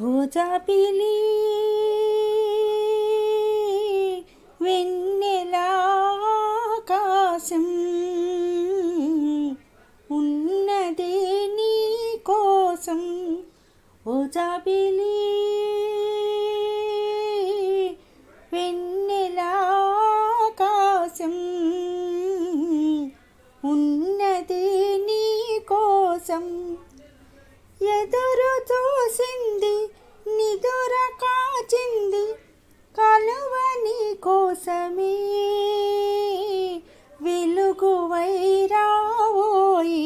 రోజాపిలి వెన్నెలాకాశం ఉన్నదే నీ కోసం. ఓ జాబిలి వెన్నెలాకాశం ఉన్నదే నీ కోసం. ఎదురుతో కోసమే వెలుగు వైరావోయి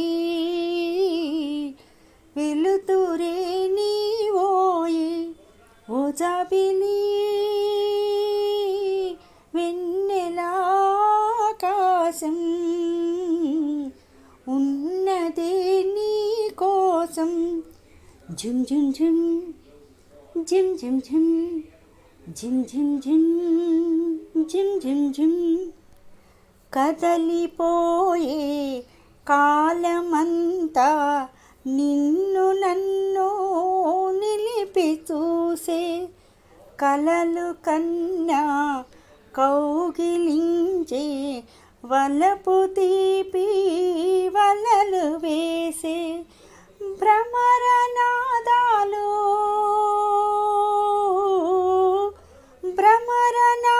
వెలుతురే నీవోయి ఓ జాబిలి వెన్నెలాకాశం ఉన్నదే నీ కోసం. ఝుమ్ ఝుమ్ ఝుమ్ జిమ్ జిమ్ జిమ్ జిమ్ జిమ్ జిమ్ జిమ్ జిమ్ జిమ్. కదలిపోయే కాలమంతా నిన్ను నన్ను నిలిపి చూసే కలలు కన్నా కౌగిలించే వలపు తీపి వలలు వేసే భ్రమరనాదాలు. భ్రమరనా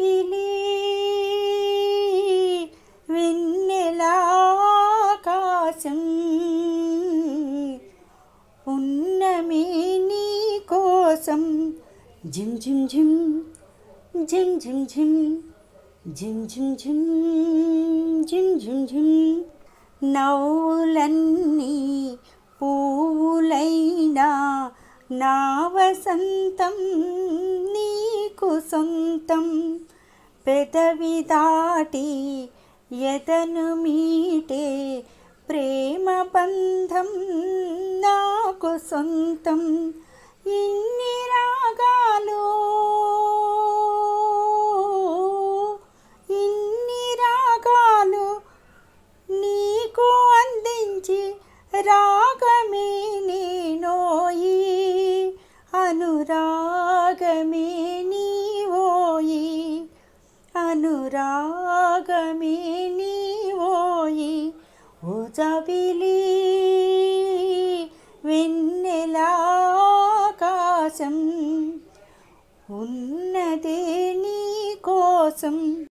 ఓ వెన్నెలాకాశం ఉన్నమే నీ కోసం జిమ్ జిమ్ జిమ్ జిమ్ జిమ్ జిమ్ జిమ్ జిమ్ జిమ్ జిమ్ జిమ్ జిమ్ నవ్వులన్నీ పూలైనా నా వసంతం నీకు సొంతం పెదవి దాటి ఎదను మీటే ప్రేమ బంధం నాకు సొంతం ఇన్ని అనురాగమే నీవోయి ఓ జబిలి. వెన్నెలాకాశం ఉన్నదే నీ కోసం.